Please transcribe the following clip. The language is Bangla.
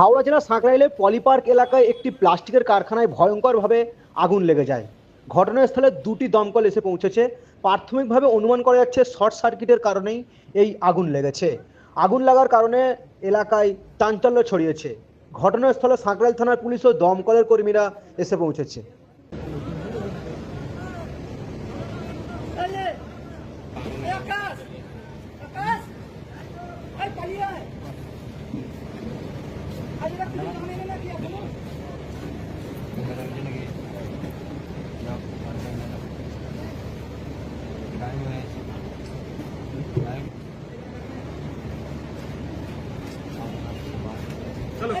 হাওড়া জেলার সাঁকরাইলে পলিপার্ক এলাকায় একটি প্লাস্টিকের কারখানায় ভয়ঙ্করভাবে আগুন লেগে যায়। ঘটনাস্থলে দুটি দমকল এসে পৌঁছেছে। প্রাথমিকভাবে অনুমান করা যাচ্ছে শর্ট সার্কিটের কারণেই এই আগুন লেগেছে। আগুন লাগার কারণে এলাকায় চাঞ্চল্য ছড়িয়েছে। ঘটনাস্থলে সাঁকরাইল থানার পুলিশ ও দমকলের কর্মীরা এসে পৌঁছেছে। Dale! ¡Eh, चलो